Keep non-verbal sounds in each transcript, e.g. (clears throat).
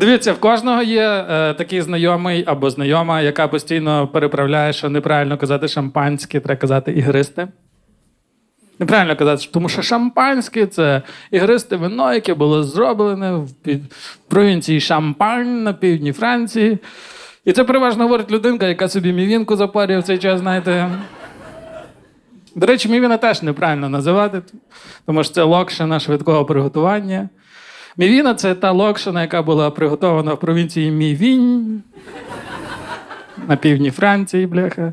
Дивіться, в кожного є е, такий знайомий або знайома, яка постійно переправляє, що неправильно казати шампанське, треба казати ігристе. Неправильно казати, тому що шампанське це ігристе вино, яке було зроблене в під- провінції Шампань на півдні Франції. І це переважно говорить людинка, яка собі мівінку запарює в цей час, знаєте. До речі, мівіна теж неправильно називати, тому що це локшина швидкого приготування. Мівіна це та локшина, яка була приготована в провінції Мівінь на півдні Франції, бляха.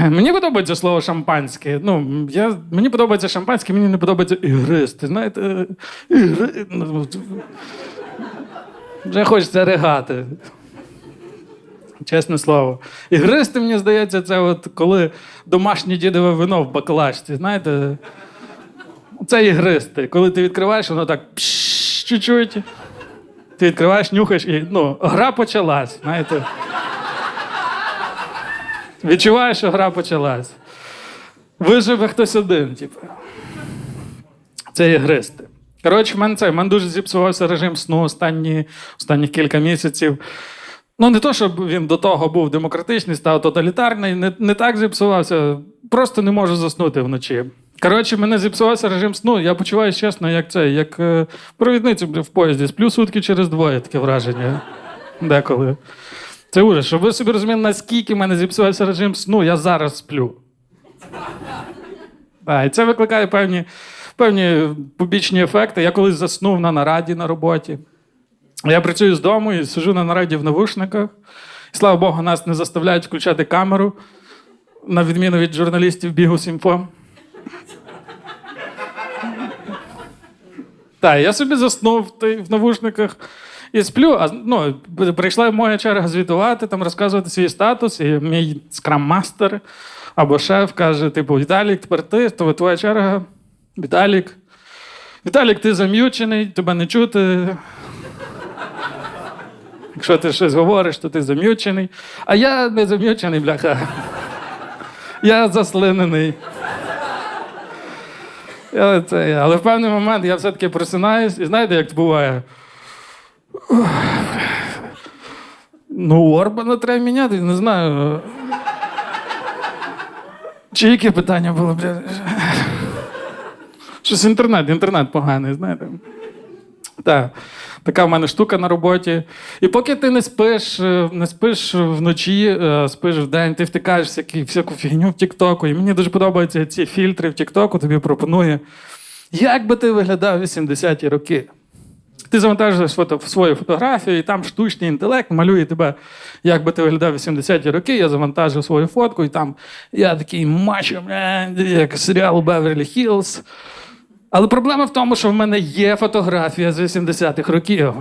(clears throat) Мені подобається слово шампанське. Ну, я, мені подобається шампанське, мені не подобається ігристи. Знаєте, ігри... ну, Вже хочеться ригати. Чесне слово. Ігристи, мені здається, це от коли домашнє дідове вино в баклажці. Знаєте, це ігристи. Коли ти відкриваєш, воно так пш, чуть-чуть. Ти відкриваєш, нюхаєш і ну, гра почалась. Знаєте. Відчуваєш, що гра почалась. Виживе хтось один, типу. Це ігристи. Коротше, в мене це, в мене дуже зіпсувався режим сну останні, останні кілька місяців. Ну, не то, щоб він до того був демократичний, став тоталітарний, не, не так зіпсувався. Просто не можу заснути вночі. Коротше, мене зіпсувався режим сну. Я почуваюся чесно, як це, як е, провідницю в поїзді. Сплю сутки через двоє, таке враження. Деколи. Це ужас. Щоб ви собі розуміли, наскільки в мене зіпсувався режим сну, я зараз сплю. А, і це викликає певні, певні побічні ефекти. Я колись заснув на нараді на роботі. Я працюю з дому і сижу на нараді в навушниках. І, слава Богу, нас не заставляють включати камеру, на відміну від журналістів бігу Сімфо. Так, я собі заснув в навушниках і сплю. А ну, прийшла моя черга звітувати, там розказувати свій статус, і мій скрам-мастер або шеф каже: типу, Віталік, тепер ти, то твоя черга. Віталік. Віталік, ти зам'ючений, тебе не чути. Якщо ти щось говориш, то ти зам'ючений. А я не зам'ючений, бляха. Я заслинений. Я це, але в певний момент я все-таки просинаюсь, і знаєте, як буває? Ну, Орбана треба міняти, не знаю. Чи яке питання було, бля? Щось інтернет, інтернет поганий, знаєте. Так, така в мене штука на роботі. І поки ти не спиш, е, не спиш вночі, е, спиш вдень, ти втикаєш всякі, всяку фігню в Тіктоку. І мені дуже подобаються ці фільтри в Тіктоку, тобі пропонує. Як би ти виглядав 80-ті роки? Ти завантажуєш свою фотографію, і там штучний інтелект малює тебе, як би ти виглядав 80-ті роки. Я завантажив свою фотку, і там я такий мачо, як серіал Беверлі Хіллз. Але проблема в тому, що в мене є фотографія з 80-х років.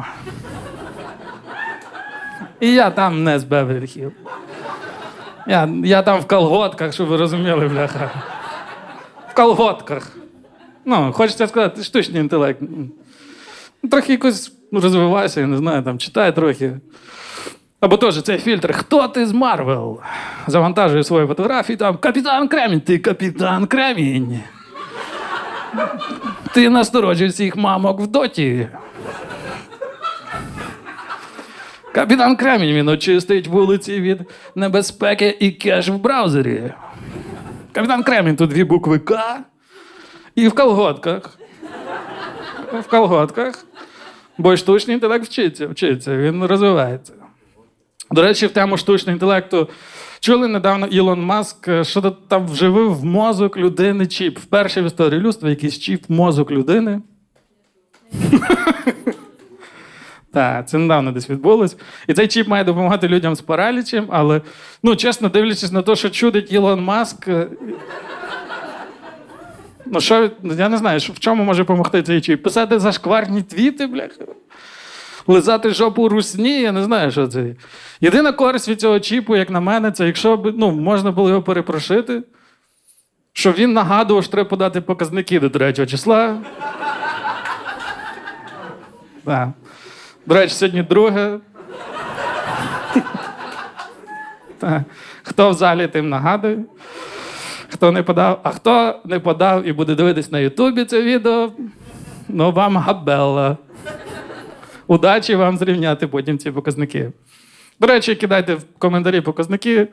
І я там не з Беверлі Хілл. Я, я там в колготках, щоб ви розуміли, бляха. В колготках. Ну, хочеться сказати, штучний інтелект. Трохи якось розвивайся, я не знаю, там читай трохи. Або теж цей фільтр. Хто ти з Марвел? Завантажує свої фотографії, там Капітан Кремінь, ти капітан Кремінь. Ти насторожив всіх мамок в доті. Капітан Кремінь він очистить вулиці від небезпеки і кеш в браузері. Капітан Кремінь тут дві букви К і в колготках. В колготках. Бо штучний інтелект вчиться, вчиться, він розвивається. До речі, в тему штучного інтелекту чули недавно Ілон Маск, е, що там вживив в мозок людини чіп. Вперше в історії людства якийсь чіп в мозок людини. (laughs) Так, це недавно десь відбулось. І цей чіп має допомагати людям з паралічем, але, ну, чесно, дивлячись на те, що чудить Ілон Маск. е, Ну, що, я не знаю, в чому може допомогти цей чіп? Писати зашкварні твіти, бляха. Лизати жопу русні, я не знаю, що це. Єдина користь від цього чіпу, як на мене, це якщо б ну, можна було його перепрошити, щоб він нагадував, що треба подати показники до 3 числа. Так. До речі, сьогодні друге. Хто в залі тим нагадує? Хто не подав, а хто не подав і буде дивитись на Ютубі це відео, ну вам габелла. Удачі вам зрівняти потім ці показники. До речі, кидайте в коментарі показники.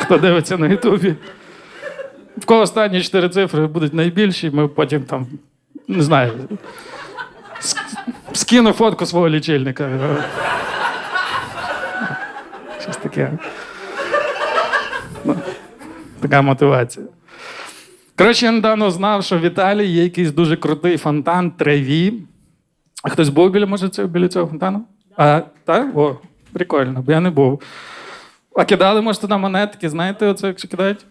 Хто дивиться на Ютубі. В кого останні чотири цифри будуть найбільші, ми потім там, не знаю, скину фотку свого лічильника. Щось таке. Ну, Така мотивація. Коротше, я недавно знав, що в Італії є якийсь дуже крутий фонтан Треві. А хтось був біля, може, цього, біля цього фонтану? А, так? О, прикольно, бо я не був. А кидали, може, туди монетки, знаєте, оце, якщо кидають?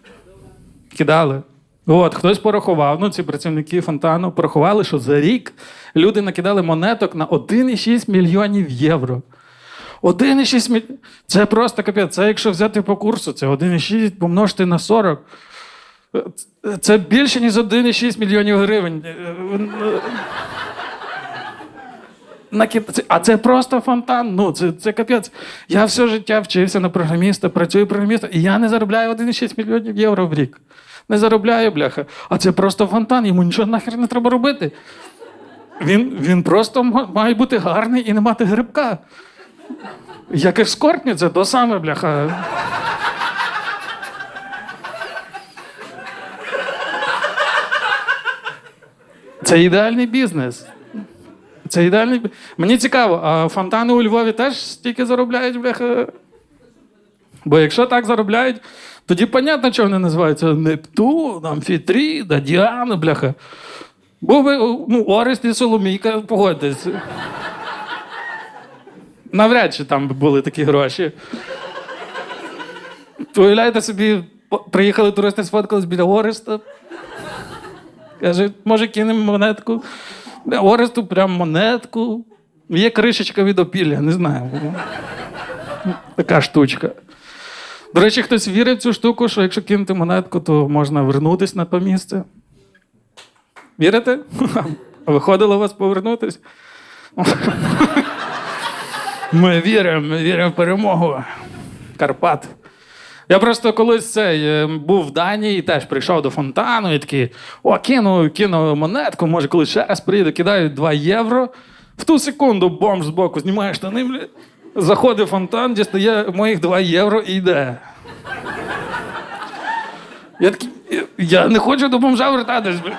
Кидали. От, хтось порахував, ну, ці працівники фонтану порахували, що за рік люди накидали монеток на 1,6 мільйонів євро. 1,6 мільйонів. Це просто капець. Це якщо взяти по курсу, це 1,6 помножити на 40. Це більше, ніж 1,6 мільйонів гривень. А це просто фонтан. Ну, це, це капець. Я все життя вчився на програміста, працюю програмістом, і я не заробляю 1,6 мільйонів євро в рік. Не заробляю, бляха. А це просто фонтан, йому нічого нахер не треба робити. Він, він просто має бути гарний і не мати грибка. Як ескортні, це то саме, бляха. Це ідеальний бізнес. Це ідеальний. Мені цікаво, а фонтани у Львові теж стільки заробляють, бляха. Бо якщо так заробляють, тоді понятно, чого вони називаються Нептун, Амфітріда, Діана, бляха. Був би ну, Орест і Соломійка, погодьтесь. Навряд чи там були такі гроші. Уявляєте собі, приїхали туристи, сфоткались біля Ореста. Каже, може, кинемо монетку. Оресту прям монетку. Є кришечка від опілля, не знаю. Така штучка. До речі, хтось вірить в цю штуку, що якщо кинути монетку, то можна вернутися на то місце. Вірите? (laughs) Виходило у вас повернутись? (laughs) Ми віримо, ми віримо в перемогу. Карпат. Я просто колись цей, е, був в Данії і теж прийшов до фонтану і такий: о, кину, кину монетку, може, коли ще раз приїду, кидаю 2 євро. В ту секунду бомж збоку знімає штани, бля, заходить в фонтан, дістає моїх 2 євро і йде. Я такий, «Я- не хочу до бомжа вертатись. бля.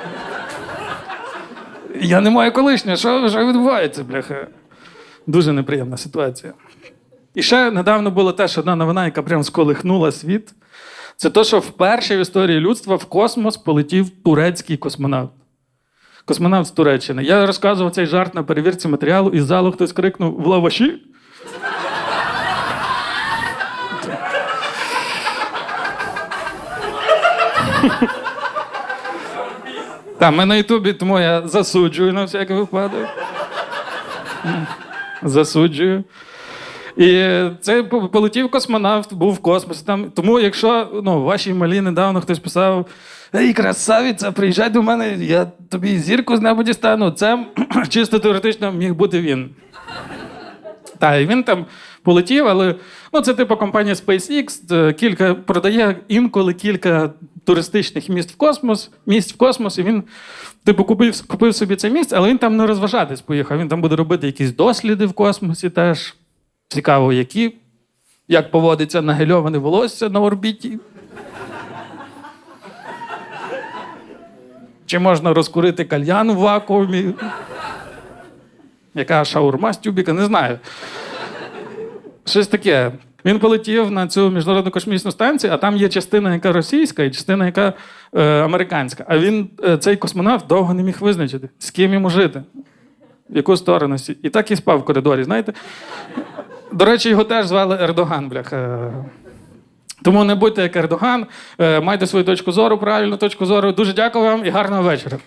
Я не маю колишнього. Що, що відбувається, бляха? Дуже неприємна ситуація. І ще недавно було теж одна новина, яка прям сколихнула світ. Це те, що вперше в історії людства в космос полетів турецький космонавт. Космонавт з Туреччини. Я розказував цей жарт на перевірці матеріалу, і з залу хтось крикнув в лаваші. Так, ми на Ютубі, тому я засуджую на всякий випадок. Засуджую. І це полетів космонавт, був в космосі. Там, тому, якщо ну, вашій малі недавно хтось писав: Ей, красавиця, приїжджай до мене, я тобі зірку з неба дістану. Це (clears throat) чисто теоретично міг бути він. Так, і він там полетів, але ну, це типу компанія SpaceX, е, кілька продає інколи кілька туристичних міст в космос, місць в космос, і він, типу, купив, купив собі це місце, але він там не розважатись поїхав. Він там буде робити якісь досліди в космосі теж. Цікаво, які, як поводиться нагельоване волосся на орбіті. Чи можна розкурити кальян в вакуумі? Яка шаурма з тюбіка, не знаю. Щось таке. Він полетів на цю міжнародну космічну станцію, а там є частина, яка російська, і частина, яка е, американська. А він, е, цей космонавт, довго не міг визначити, з ким йому жити, в яку сторону. І так і спав в коридорі, знаєте? До речі, його теж звали Ердоган, бляха. Тому не будьте як Ердоган, е, майте свою точку зору, правильну точку зору. Дуже дякую вам і гарного вечора.